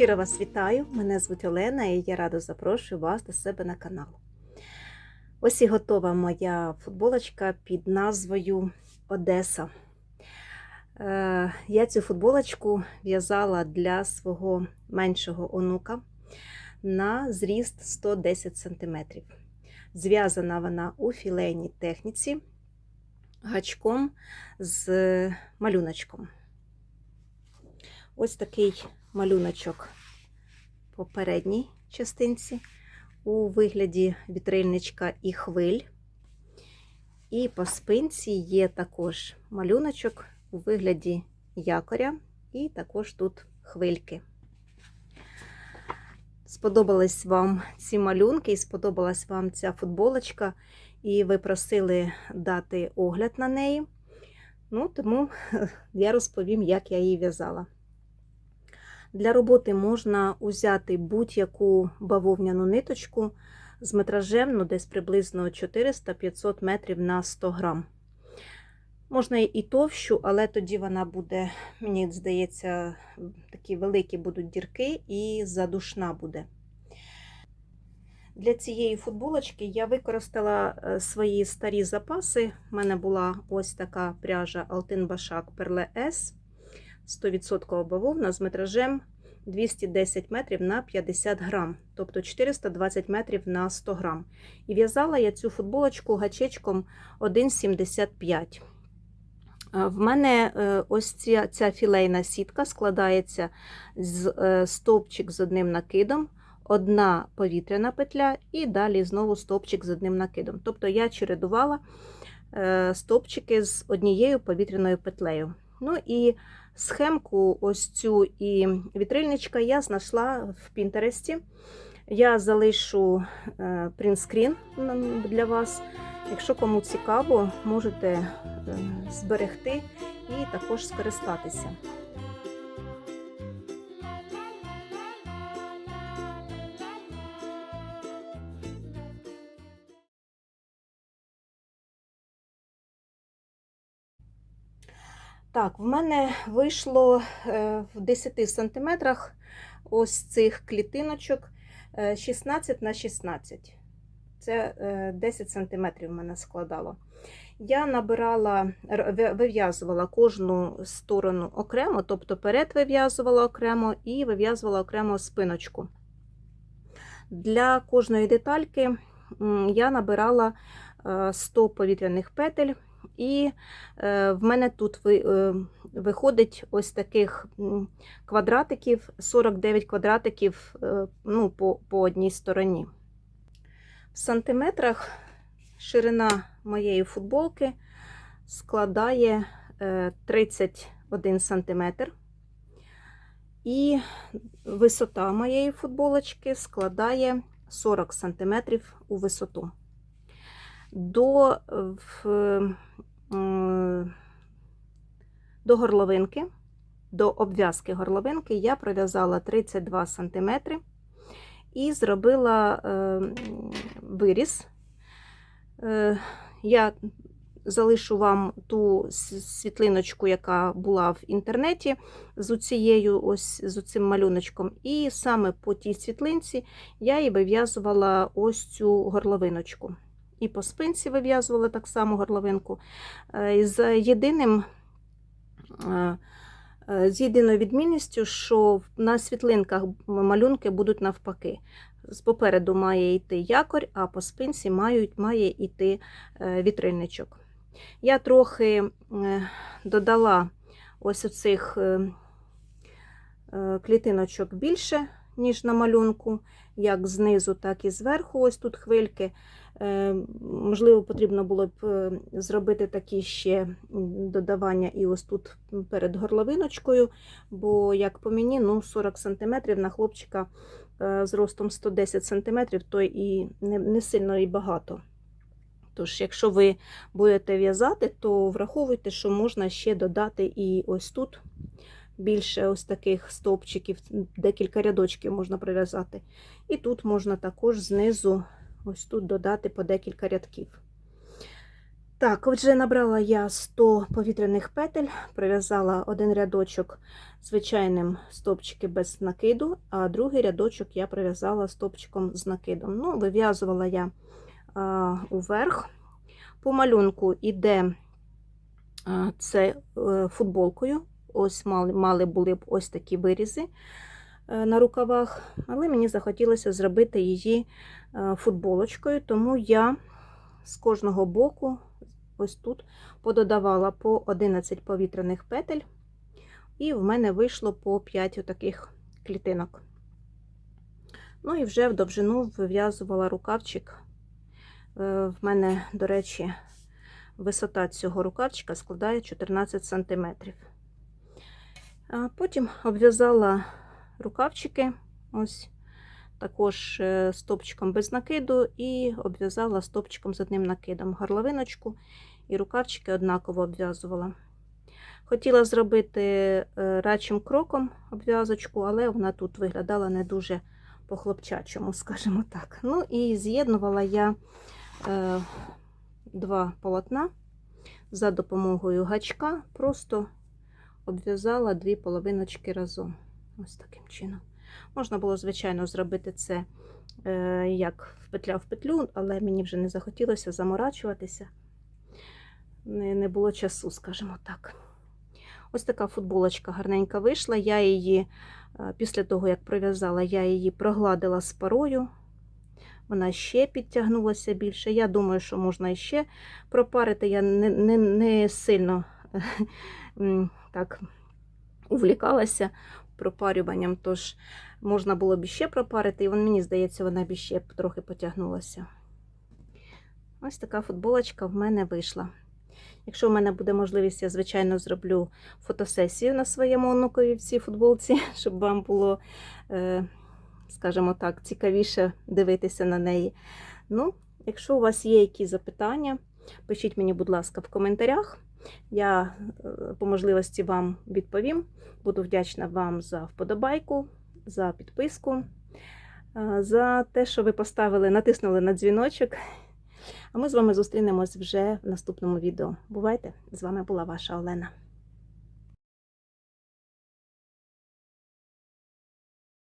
Щиро вас вітаю! Мене звуть Олена і я радо запрошую вас до себе на канал. Ось і готова моя футболочка під назвою Одеса. Е, Я цю футболочку в'язала для свого меншого онука на зріст 110 см. Зв'язана вона у філейній техніці гачком з малюночком. Ось такий малюночок по передній частинці у вигляді вітрильничка і хвиль. І по спинці є також малюночок у вигляді якоря, і також тут хвильки. Сподобались вам ці малюнки, і сподобалась вам ця футболочка, і ви просили дати огляд на неї. Ну, тому я розповім, як я її в'язала. Для роботи можна узяти будь-яку бавовняну ниточку з метражем ну, десь приблизно 400-500 метрів на 100 грам. Можна і товщу, але тоді вона буде, мені здається, такі великі будуть дірки і задушна буде. Для цієї футболочки я використала свої старі запаси. У мене була ось така пряжа Bashak Perle S. 100% бавовна з метражем 210 метрів на 50 грам, тобто 420 метрів на 100 грам. І в'язала я цю футболочку гачечком 1,75. В мене ось ця, ця філейна сітка складається з стовпчик з одним накидом, одна повітряна петля, і далі знову стовпчик з одним накидом. Тобто я чередувала стовпчики з однією повітряною петлею. Ну і Схемку ось цю і вітрильничка я знайшла в Пінтересті. Я залишу принтскрін для вас. Якщо кому цікаво, можете зберегти і також скористатися. Так, в мене вийшло в 10 сантиметрах ось цих клітиночок 16 на 16. Це 10 сантиметрів в мене складало. Я набирала, вив'язувала кожну сторону окремо, тобто перед вив'язувала окремо і вив'язувала окремо спиночку. Для кожної детальки я набирала 100 повітряних петель. І в мене тут виходить ось таких квадратиків, 49 квадратиків ну, по, по одній стороні. В сантиметрах ширина моєї футболки складає 31 сантиметр. І висота моєї футболочки складає 40 сантиметрів у висоту. До в, до горловинки, до обв'язки горловинки я пров'язала 32 см і зробила е, виріз. Е, я залишу вам ту світлиночку, яка була в інтернеті з цією ось з цим малюночком. І саме по тій світлинці я і вив'язувала ось цю горловиночку. І по спинці вив'язувала так само горловинку. З єдиним з єдиною відмінністю, що на світлинках малюнки будуть навпаки. Попереду має йти якорь, а по спинці мають, має йти вітрильничок. Я трохи додала ось оцих клітиночок більше, ніж на малюнку, як знизу, так і зверху. Ось тут хвильки. Можливо, потрібно було б зробити такі ще додавання і ось тут перед горловиночкою, бо, як по мені, ну, 40 см на хлопчика з ростом 110 см, то і не, не сильно і багато. Тож, якщо ви будете в'язати, то враховуйте, що можна ще додати і ось тут більше ось таких стовпчиків, декілька рядочків можна прив'язати. І тут можна також знизу ось тут додати по декілька рядків. Так, отже, набрала я 100 повітряних петель, прив'язала один рядочок звичайним стопчики без накиду, а другий рядочок я прив'язала стопчиком з накидом. Ну, вив'язувала я а, уверх. По малюнку іде а, це е, футболкою. Ось мали, мали були б ось такі вирізи на рукавах, але мені захотілося зробити її е, футболочкою, тому я з кожного боку ось тут пододавала по 11 повітряних петель, і в мене вийшло по 5 таких клітинок. Ну і вже в довжину вив'язувала рукавчик. Е, В мене, до речі, висота цього рукавчика складає 14 см. Потім обв'язала рукавчики, ось також е, стопчиком без накиду, і обв'язала стопчиком з одним накидом горловиночку і рукавчики однаково обв'язувала. Хотіла зробити е, рачим кроком обв'язочку, але вона тут виглядала не дуже по-хлопчачому, скажімо так. Ну і з'єднувала я е, два полотна за допомогою гачка, просто обв'язала дві половиночки разом. Ось таким чином. Можна було, звичайно, зробити це е, як в петля в петлю, але мені вже не захотілося заморачуватися. Не, не було часу, скажімо так. Ось така футболочка гарненька вийшла. Я її, е, після того, як прив'язала, я її прогладила з парою. Вона ще підтягнулася більше. Я думаю, що можна іще пропарити. Я не, не, не сильно так увлікалася пропарюванням, тож можна було б іще пропарити, і мені здається, вона б іще трохи потягнулася. Ось така футболочка в мене вийшла. Якщо в мене буде можливість, я, звичайно, зроблю фотосесію на своєму онукові в цій футболці, щоб вам було, е, скажімо так, цікавіше дивитися на неї. Ну, якщо у вас є якісь запитання, пишіть мені, будь ласка, в коментарях. Я е, по можливості вам відповім. Буду вдячна вам за вподобайку, за підписку, е, за те, що ви поставили, натиснули на дзвіночок. А ми з вами зустрінемось вже в наступному відео. Бувайте! З вами була ваша Олена.